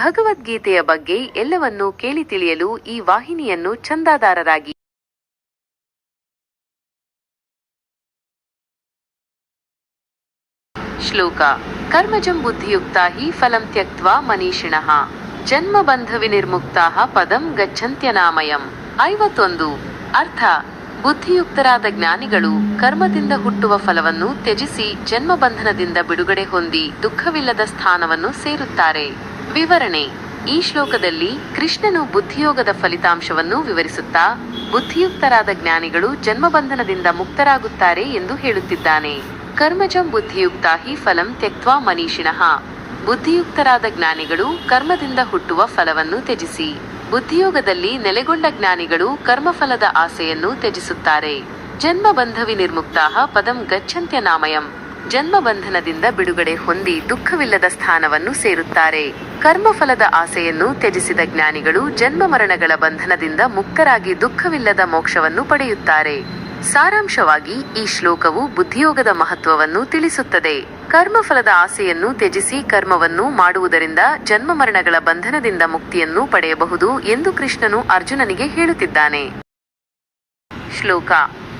ಭಗವದ್ಗೀತೆಯ ಬಗ್ಗೆ ಎಲ್ಲವನ್ನೂ ಕೇಳಿ ತಿಳಿಯಲು ಈ ವಾಹಿನಿಯನ್ನು ಚಂದಾದಾರರಾಗಿ ಶ್ಲೋಕ, ಕರ್ಮಜಂ ಬುದ್ಧಿಯುಕ್ತಾ ಹಿ ಫಲಂ ತ್ಯಕ್ತ್ವಾ ಮನೀಷಿಣಃ, ಜನ್ಮ ಬಂಧವಿ ನಿರ್ಮುಕ್ತ ಪದಂ ಗಚ್ಚಂತ್ಯನಾಮಯಂ ಐವತ್ತೊಂದು, ಅರ್ಥ, ಬುದ್ಧಿಯುಕ್ತರಾದ ಜ್ಞಾನಿಗಳು ಕರ್ಮದಿಂದ ಹುಟ್ಟುವ ಫಲವನ್ನು ತ್ಯಜಿಸಿ ಜನ್ಮ ಬಂಧನದಿಂದ ಬಿಡುಗಡೆ ಹೊಂದಿ ದುಃಖವಿಲ್ಲದ ಸ್ಥಾನವನ್ನು ಸೇರುತ್ತಾರೆ. ವಿವರಣೆ. ಈ ಶ್ಲೋಕದಲ್ಲಿ ಕೃಷ್ಣನು ಬುದ್ಧಿಯೋಗದ ಫಲಿತಾಂಶವನ್ನು ವಿವರಿಸುತ್ತಾ, ಬುದ್ಧಿಯುಕ್ತರಾದ ಜ್ಞಾನಿಗಳು ಜನ್ಮಬಂಧನದಿಂದ ಮುಕ್ತರಾಗುತ್ತಾರೆ ಎಂದು ಹೇಳುತ್ತಿದ್ದಾನೆ. ಕರ್ಮಜಂ ಬುದ್ಧಿಯುಕ್ತ ಹಿ ಫಲಂ ತ್ಯಕ್ವಾ ಮನೀಷಿಣಃ. ಬುದ್ಧಿಯುಕ್ತರಾದ ಜ್ಞಾನಿಗಳು ಕರ್ಮದಿಂದ ಹುಟ್ಟುವ ಫಲವನ್ನು ತ್ಯಜಿಸಿ. ಬುದ್ಧಿಯೋಗದಲ್ಲಿ ನೆಲೆಗೊಂಡ ಜ್ಞಾನಿಗಳು ಕರ್ಮಫಲದ ಆಸೆಯನ್ನು ತ್ಯಜಿಸುತ್ತಾರೆ. ಜನ್ಮ ಬಂಧವಿ ನಿರ್ಮುಕ್ತಾಹ ಪದಂ ಗಚ್ಚಂತ್ಯ ನಾಮಯಂ ಜನ್ಮ ಬಂಧನದಿಂದ ಬಿಡುಗಡೆ ಹೊಂದಿ ದುಃಖವಿಲ್ಲದ ಸ್ಥಾನವನ್ನು ಸೇರುತ್ತಾರೆ. ಕರ್ಮಫಲದ ಆಸೆಯನ್ನು ತ್ಯಜಿಸಿದ ಜ್ಞಾನಿಗಳು ಜನ್ಮ ಮರಣಗಳ ಬಂಧನದಿಂದ ಮುಕ್ತರಾಗಿ ದುಃಖವಿಲ್ಲದ ಮೋಕ್ಷವನ್ನು ಪಡೆಯುತ್ತಾರೆ. ಸಾರಾಂಶವಾಗಿ, ಈ ಶ್ಲೋಕವು ಬುದ್ಧಿಯೋಗದ ಮಹತ್ವವನ್ನು ತಿಳಿಸುತ್ತದೆ. ಕರ್ಮಫಲದ ಆಸೆಯನ್ನು ತ್ಯಜಿಸಿ ಕರ್ಮವನ್ನು ಮಾಡುವುದರಿಂದ ಜನ್ಮ ಮರಣಗಳ ಬಂಧನದಿಂದ ಮುಕ್ತಿಯನ್ನು ಪಡೆಯಬಹುದು ಎಂದು ಕೃಷ್ಣನು ಅರ್ಜುನನಿಗೆ ಹೇಳುತ್ತಿದ್ದಾನೆ. ಶ್ಲೋಕ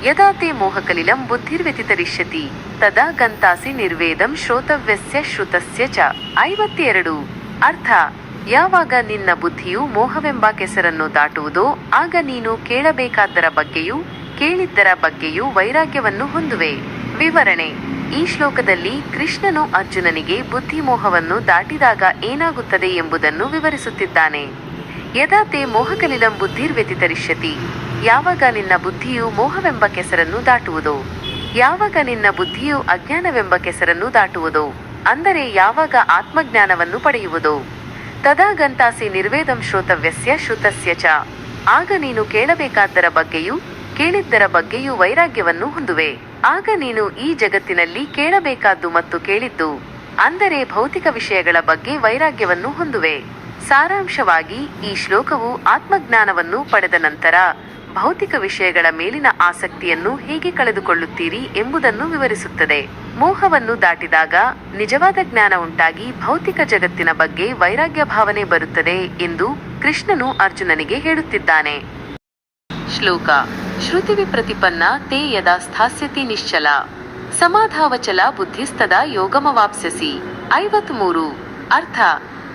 ಯದಾ ತೇ ಮೋಹಕಲಿಲಂ ಬುದ್ಧಿರ್ವ್ಯತಿತರಿಷ್ಯತಿ. ತದಾ ಗಂತಾಸಿ ನಿರ್ವೇದಂ ಶ್ರೋತವ್ಯಸ್ಯ ಶ್ರುತಸ್ಯ ಚ. ಐವತ್ತೆರಡು. ಅರ್ಥ. ಯಾವಾಗ ನಿನ್ನ ಬುದ್ಧಿಯು ಮೋಹವೆಂಬ ಕೆಸರನ್ನು ದಾಟುವುದೋ, ಆಗ ನೀನು ಕೇಳಬೇಕಾದರ ಬಗ್ಗೆಯೂ, ಕೇಳಿದ್ದರ ಬಗ್ಗೆಯೂ ವೈರಾಗ್ಯವನ್ನು ಹೊಂದುವೆ. ವಿವರಣೆ. ಈ ಶ್ಲೋಕದಲ್ಲಿ ಕೃಷ್ಣನು ಅರ್ಜುನನಿಗೆ ಬುದ್ಧಿಮೋಹವನ್ನು ದಾಟಿದಾಗ ಏನಾಗುತ್ತದೆ ಎಂಬುದನ್ನು ವಿವರಿಸುತ್ತಿದ್ದಾನೆ. ಯದಾ ತೇ ಮೋಹಕಲಿಲಂ ಬುದ್ಧಿರ್ವ್ಯತಿತರಿಷ್ಯತಿ ಯಾವಾಗ ನಿನ್ನ ಬುದ್ಧಿಯು ಮೋಹವೆಂಬ ಕೆಸರನ್ನು ದಾಟುವುದೋ? ಯಾವಾಗ ನಿನ್ನ ಬುದ್ಧಿಯು ಅಜ್ಞಾನವೆಂಬ ಕೆಸರನ್ನು ದಾಟುವುದೋ? ಅಂದರೆ ಯಾವಾಗ ಆತ್ಮಜ್ಞಾನವನ್ನು ಪಡೆಯುವುದೋ? ತದಾ ಗಂತಾಸಿ ನಿರ್ವೇದಂ ಶ್ರೋತವ್ಯಸ್ಯ ಶ್ರುತಸ್ಯ ಚ. ಆಗ ನೀನು ಕೇಳಬೇಕಾದ್ದರ ಬಗ್ಗೆಯೂ, ಕೇಳಿದ್ದರ ಬಗ್ಗೆಯೂ ವೈರಾಗ್ಯವನ್ನು ಹೊಂದುವೆ. ಆಗ ನೀನು ಈ ಜಗತ್ತಿನಲ್ಲಿ ಕೇಳಬೇಕಾದ್ದು ಮತ್ತು ಕೇಳಿದ್ದು, ಅಂದರೆ ಭೌತಿಕ ವಿಷಯಗಳ ಬಗ್ಗೆ ವೈರಾಗ್ಯವನ್ನು ಹೊಂದುವೆ. ಸಾರಾಂಶವಾಗಿ ಈ ಶ್ಲೋಕವು ಆತ್ಮಜ್ಞಾನವನ್ನು ಪಡೆದ ನಂತರ ಭೌತಿಕ ವಿಷಯಗಳ ಮೇಲಿನ ಆಸಕ್ತಿಯನ್ನು ಹೇಗೆ ಕಳೆದುಕೊಳ್ಳುತ್ತೀರಿ ಎಂಬುದನ್ನು ವಿವರಿಸುತ್ತದೆ. ಮೋಹವನ್ನು ದಾಟಿದಾಗ ನಿಜವಾದ ಜ್ಞಾನ ಉಂಟಾಗಿ ಭೌತಿಕ ಜಗತ್ತಿನ ಬಗ್ಗೆ ವೈರಾಗ್ಯ ಭಾವನೆ ಬರುತ್ತದೆ ಎಂದು ಕೃಷ್ಣನು ಅರ್ಜುನನಿಗೆ ಹೇಳುತ್ತಿದ್ದಾನೆ. ಶ್ಲೋಕ, ಶ್ರುತಿವಿ ಪ್ರತಿಪನ್ನ ತೇ ಯದಾ ಸ್ಥಾಸ್ಯತಿ ನಿಶ್ಚಲ. ಸಮಾಧಾವಚಲ ಬುದ್ಧಿಸ್ತದ ಯೋಗಮವಾಪ್ಸ್ಯಸಿ. ಐವತ್ಮೂರು. ಅರ್ಥ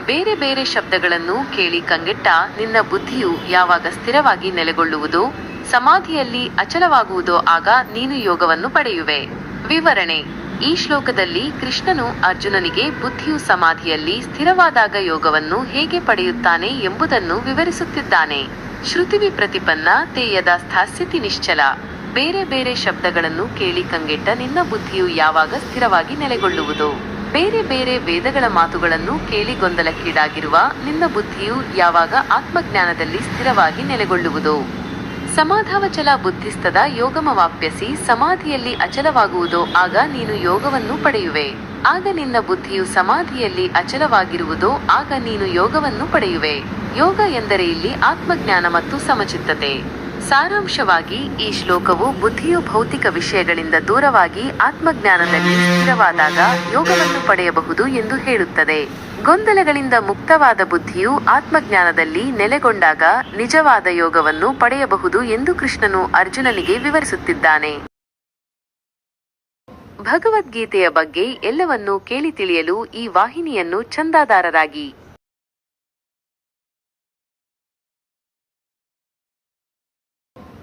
ಬೇರೆ ಬೇರೆ ಶಬ್ದಗಳನ್ನು ಕೇಳಿ ಕಂಗೆಟ್ಟ ನಿನ್ನ ಬುದ್ಧಿಯು ಯಾವಾಗ ಸ್ಥಿರವಾಗಿ ನೆಲೆಗೊಳ್ಳುವುದೋ? ಸಮಾಧಿಯಲ್ಲಿ ಅಚಲವಾಗುವುದೋ ಆಗ ನೀನು ಯೋಗವನ್ನು ಪಡೆಯುವೆ. ವಿವರಣೆ, ಈ ಶ್ಲೋಕದಲ್ಲಿ ಕೃಷ್ಣನು ಅರ್ಜುನನಿಗೆ ಬುದ್ಧಿಯು ಸಮಾಧಿಯಲ್ಲಿ ಸ್ಥಿರವಾದಾಗ ಯೋಗವನ್ನು ಹೇಗೆ ಪಡೆಯುತ್ತಾನೆ ಎಂಬುದನ್ನು ವಿವರಿಸುತ್ತಿದ್ದಾನೆ. ಶ್ರುತಿವಿ ಪ್ರತಿಪನ್ನ ತೇಯದ ಸ್ಥಾಸ್ಥಿತಿ ನಿಶ್ಚಲ. ಬೇರೆ ಬೇರೆ ಶಬ್ದಗಳನ್ನು ಕೇಳಿ ಕಂಗೆಟ್ಟ ನಿನ್ನ ಬುದ್ಧಿಯು ಯಾವಾಗ ಸ್ಥಿರವಾಗಿ ನೆಲೆಗೊಳ್ಳುವುದೋ? ಬೇರೆ ಬೇರೆ ವೇದಗಳ ಮಾತುಗಳನ್ನು ಕೇಳಿ ಗೊಂದಲಕ್ಕೀಡಾಗಿರುವ ನಿನ್ನ ಬುದ್ಧಿಯು ಯಾವಾಗ ಆತ್ಮಜ್ಞಾನದಲ್ಲಿ ಸ್ಥಿರವಾಗಿ ನೆಲೆಗೊಳ್ಳುವುದು? ಸಮಾಧಾವಚಲ ಬುದ್ಧಿಸ್ತದ ಯೋಗಮವಾಪ್ಯಸಿ ಸಮಾಧಿಯಲ್ಲಿ ಅಚಲವಾಗುವುದೋ ಆಗ ನೀನು ಯೋಗವನ್ನು ಪಡೆಯುವೆ. ಆಗ ನಿನ್ನ ಬುದ್ಧಿಯು ಸಮಾಧಿಯಲ್ಲಿ ಅಚಲವಾಗಿರುವುದೋ ಆಗ ನೀನು ಯೋಗವನ್ನು ಪಡೆಯುವೆ. ಯೋಗ ಎಂದರೆ ಇಲ್ಲಿ ಆತ್ಮಜ್ಞಾನ ಮತ್ತು ಸಮಚಿತ್ತತೆ. ಸಾರಾಂಶವಾಗಿ, ಈ ಶ್ಲೋಕವು ಬುದ್ಧಿಯು ಭೌತಿಕ ವಿಷಯಗಳಿಂದ ದೂರವಾಗಿ ಆತ್ಮಜ್ಞಾನದಲ್ಲಿ ಸ್ಥಿರವಾದಾಗ ಯೋಗವನ್ನು ಪಡೆಯಬಹುದು ಎಂದು ಹೇಳುತ್ತದೆ. ಗೊಂದಲಗಳಿಂದ ಮುಕ್ತವಾದ ಬುದ್ಧಿಯು ಆತ್ಮಜ್ಞಾನದಲ್ಲಿ ನೆಲೆಗೊಂಡಾಗ ನಿಜವಾದ ಯೋಗವನ್ನು ಪಡೆಯಬಹುದು ಎಂದು ಕೃಷ್ಣನು ಅರ್ಜುನನಿಗೆ ವಿವರಿಸುತ್ತಿದ್ದಾನೆ. ಭಗವದ್ಗೀತೆಯ ಬಗ್ಗೆ ಎಲ್ಲವನ್ನೂ ಕೇಳಿ ತಿಳಿಯಲು ಈ ವಾಹಿನಿಯನ್ನು ಚಂದಾದಾರರಾಗಿ